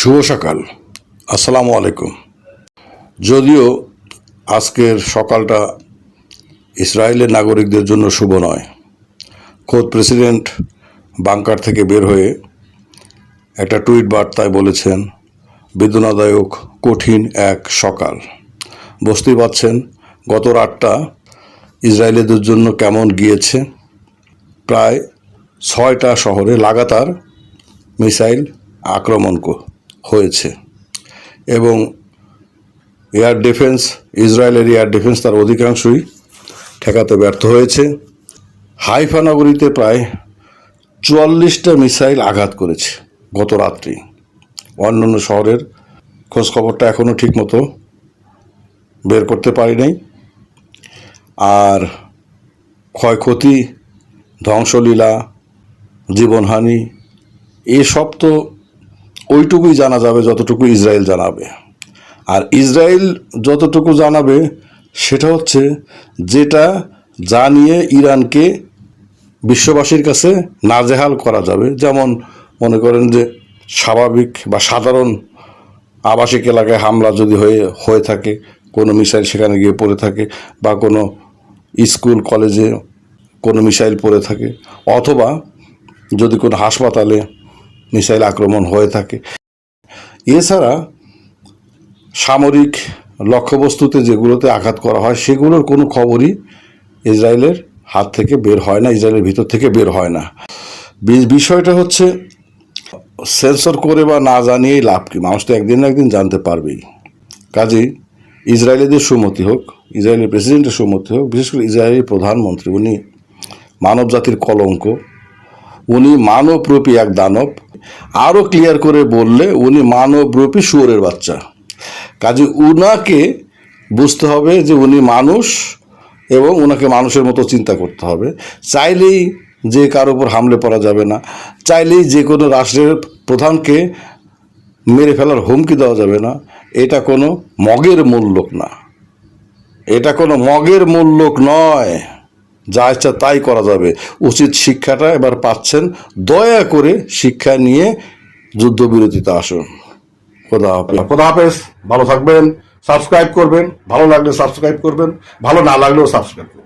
শুভ সকাল। আসসালামু আলাইকুম। যদিও আজকের সকালটা ইসরায়েলের নাগরিকদের জন্য শুভ নয়, খোদ প্রেসিডেন্ট বাংকার থেকে বের হয়ে একটা টুইট বার্তায় বলেছেন, বেদনাদায়ক, কঠিন এক সকাল। বুঝতেই পারছেন, গত রাতটা ইসরায়েলিদের জন্য কেমন গিয়েছে। প্রায় ছয়টা শহরে লাগাতার মিসাইল আক্রমণ হয়েছে। এবং এয়ার ডিফেন্স, ইসরায়েলের এয়ার ডিফেন্স তার অধিকাংশই ঠেকাতে ব্যর্থ হয়েছে। হাইফা নগরীতে প্রায় চুয়াল্লিশটা মিসাইল আঘাত করেছে গত রাত্রি। অন্যান্য শহরের খোঁজখবরটা এখনও ঠিকমতো বের করতে পারি নাই। আর ক্ষয়ক্ষতি, ধ্বংসলীলা, জীবনহানি, এসব তো ওইটুকুই জানা যাবে যতটুকু ইসরায়েল জানাবে। আর ইসরায়েল যতটুকু জানাবে, সেটা হচ্ছে যেটা জানিয়ে ইরানকে বিশ্ববাসীর কাছে নাজেহাল করা যাবে। যেমন মনে করেন যে স্বাভাবিক বা সাধারণ আবাসিক এলাকায় হামলা যদি হয়ে হয়ে থাকে, কোনো মিসাইল সেখানে গিয়ে পড়ে থাকে বা কোনো স্কুল, কলেজে কোনো মিসাইল পড়ে থাকে, অথবা যদি কোনো হাসপাতালে মিসাইল আক্রমণ হয়ে থাকে। এছাড়া সামরিক লক্ষ্যবস্তুতে যেগুলোতে আঘাত করা হয়, সেগুলোর কোনো খবরই ইসরায়েলের হাত থেকে বের হয় না, ইসরায়েলের ভিতর থেকে বের হয় না। বিষয়টা হচ্ছে, সেন্সর করে বা না জানিয়েই লাভ কি? মানুষ তো একদিন না একদিন জানতে পারবেই। কাজেই ইসরায়েলিদের সুমতি হোক, ইসরায়েলের প্রেসিডেন্টের সুমতি হোক, বিশেষ করে ইসরায়েলের প্রধানমন্ত্রী, উনি মানব জাতির কলঙ্ক, উনি মানবরূপী এক দানব আরও ক্লিয়ার করে বললে উনি মানবরূপী শুয়োরের বাচ্চা। কাজে উনাকে বুঝতে হবে যে উনি মানুষ এবং ওনাকে মানুষের মতো চিন্তা করতে হবে। চাইলেই যে কার উপর হামলে পড়া যাবে না। চাইলেই যে কোনো রাষ্ট্রের প্রধানকে মেরে ফেলার হুমকি দেওয়া যাবে না। এটা কোনো মগের মূল লোক না। এটা কোনো মগের মূল লোক নয়। যা ইচ্ছা তাই করা যাবে। উচিত শিক্ষাটা এবার পাচ্ছেন। দয়া করে শিক্ষা নিয়ে যুদ্ধবিরতিতে আসুন। খোদা হাফেজ। খোদা হাফেজ। ভালো থাকবেন, সাবস্ক্রাইব করবেন। ভালো লাগলে সাবস্ক্রাইব করবেন, ভালো না লাগলেও সাবস্ক্রাইব করবেন।